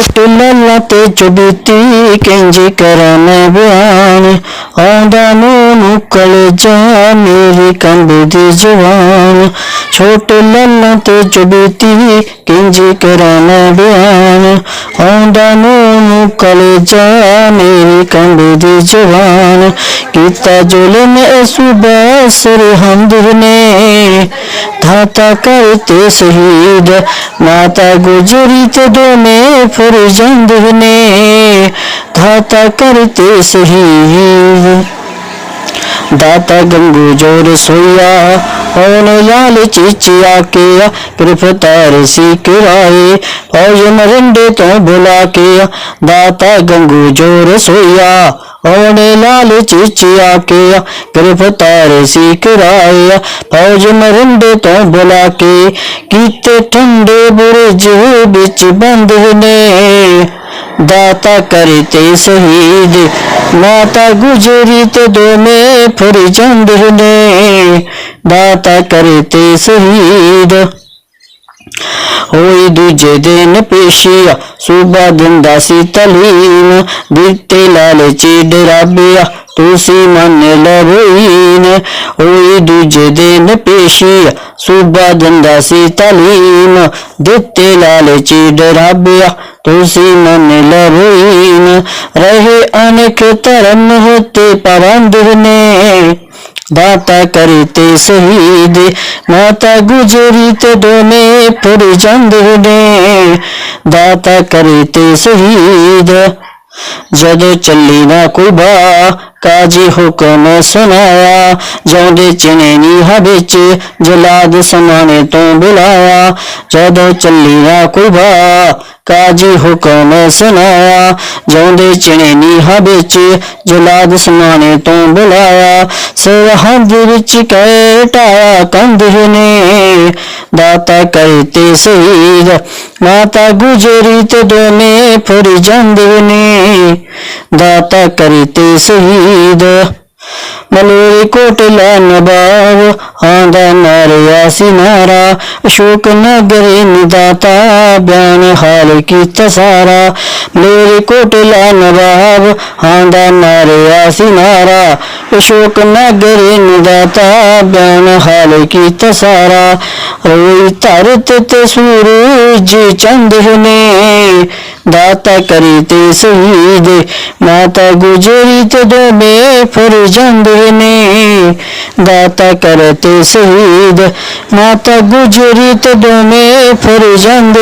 ਛੋਟ ਲੱਲਾ ਤੇ ਚੁਬੀਤੀ ਕਿੰਜ ਕਰਾਂ ਬਿਆਨ। ਆਉਂਦਾ ਨੂੰ ਮੁਕਲ ਜਾ ਮੇਰੀ ਕੰਬਦੀ ਜਵਾਨ। ਛੋਟ ਲੱਲਾ ਤੇ ਚੁਬੀਤੀ ਕਿੰਜ ਕਰਾਂ ਬਿਆਨ। ਆਉਂਦਾ ਨੂੰ ਮੁਕਲ ਜਾ ਮੇਰੀ ਕੰਬਦੀ ਜਵਾਨ। ਕੀਤਾ ਜ਼ੁਲਮ ਸੁਬਾ ਸਰਹੰਦ ਨੇ ਧਾਤਾ ਕਰਤੇ ਸ਼ਹੀਦ। ਮਾਤਾ ਗੁਜਰੀ ਤੇ ਦੋਨੇ ਫਰਜ਼ੰਦ ਨੇ। ਧਾਤਾ ਕਰਤੇ ਸ਼ਹੀਦ। ਦਾਤਾ ਗੰਗੂ ਜੋਰ ਸੋਇਆ ਔਨ ਲਾਲ ਚੀਚਿਆ ਕੇ ਗ੍ਰਿਫਤਾਰ ਸੀ ਕਿਰਾਏ ਫੌਜ ਮਰਿੰਡੇ ਤੋਂ ਬੁਲਾ ਕੇ ਦਾਤਾ ਗੰਗੂ ਜੋਰ ਸੋਇਆ ਔਨ ਲਾਲ ਚੀਚਿਆ ਕੇ ਗ੍ਰਿਫਤਾਰ ਸੀ ਕਿਰਾਏ ਫੌਜ ਮਰਿੰਡੇ ਤੋਂ ਬੁਲਾ ਕੇ ਕੀਤੇ ਠੰਡੇ ਬੁਰਜ ਵਿੱਚ ਬੰਦ ਨੇ। ਦਾਤਾ ਕਰਤੇ ਸ਼ਹੀਦ, ਮਾਤਾ ਗੁਜਰੀ ਤੇ ਦੋਨੇ ਜਾਂਦੇ ਨੇ। ਦਾਤਾ ਕਰਤੇ ਸ਼ਹੀਦ। ਹੋਈ ਦੂਜੇ ਦਿਨ ਪੇਸ਼ੀਆ, ਸੂਬਾ ਦਿੰਦਾ ਸੀ ਤਲੀਮ। ਦਿੱਤੇ ਲਾਲਚੀ ਡਰਾਬਿਆ ਤੁਸੀਂ ਮੰਨ ਲਵੀਨ ਹੋਈ ਦੂਜੇ ਦਿਨ ਪੇਸ਼ੀਆ, ਸੂਬਾ ਦਿੰਦਾ ਸੀ ਤਲੀਨ ਦਿੱਤੇ ਲਾਲਚੀ ਡਰਾਬਿਆ ਤੁਸੀਂ ਮੰਨ ਲਵੀਨ ਰਹੇ ਅਨੇਕ ਧਰਮ ਹੋਤੇ ਪਵੰਦ ਨੇ। ਦਾਤਾ ਕਰਤੇ ਸ਼ਹੀਦ। ਮਾਤਾ ਗੁਜਰੀ ਤੇ ਦੋਨੇ ਫਰਜ਼ੰਦ ਨੇ। ਦਾਤਾ ਕਰਤੇ ਸ਼ਹੀਦ। ਜਦੋਂ ਚੱਲੀ ਨਾ ਕੋਈ ਬਾ, ਕਾਜੀ ਹੁਕਮ ਸੁਨਾਇਆ ਜਾਉਂਦੇ ਚਿਣੇ ਨੀਹਾਂ ਵਿੱਚ, ਜਲਾਦ ਸਮਾਣੇ ਤੋਂ ਬੁਲਾਇਆ। ਜਦੋਂ ਚੱਲੀ ਨਾ ਕੋਈ ਬਾ ਕਾਜੀ ਹੁਕਮ ਸੁਨਾਇਆ ਜਾਉਂਦੇ ਚਿਣੇ ਨੀਹਾਂ ਵਿੱਚ, ਜਲਾਦ ਸਮਾਣੇ ਤੋਂ ਬੁਲਾਇਆ ਸਰਹੰਦ ਵਿੱਚ ਕੈਟਾ ਕੰਧ ਨੇ, ਦਾਤਾ ਕਰਤੇ ਸ਼ਹੀਦ ਮਾਤਾ ਗੁਜਰੀ ਤੇ ਦੋਨੇ ਫਰਜ਼ੰਦ ਨੇ, ਦਾਤਾ ਕਰਤੇ ਸ਼ਹੀਦ मलेरी कोटला नबाव आंदा नारिया सिनारा अशोक नगरी निदाता बयान हाल की तसारा। मलेरी कोटला नबाव आंदा नारिया सिनारा अशोक नगरी निदाता बयान हाल की तसारा। रोई धरत तरत सूरज चंद ने ਸੂਰਜ ਚੰਦ ਨੇ ਦਾਤਾ ਕਰੀ ਤੇ ਸ਼ਹੀਦ ਮਾਤਾ ਗੁਜਰੀ ਤੇ ਦੋਨੇ ਫਰਜ਼ੰਦ ਨੇ। ਦਾਤਾ ਕਰਤੇ ਸ਼ਹੀਦ ਮਾਤਾ ਗੁਜਰੀ ਤੇ ਦੋਨੇ ਫਰਜ਼ੰਦ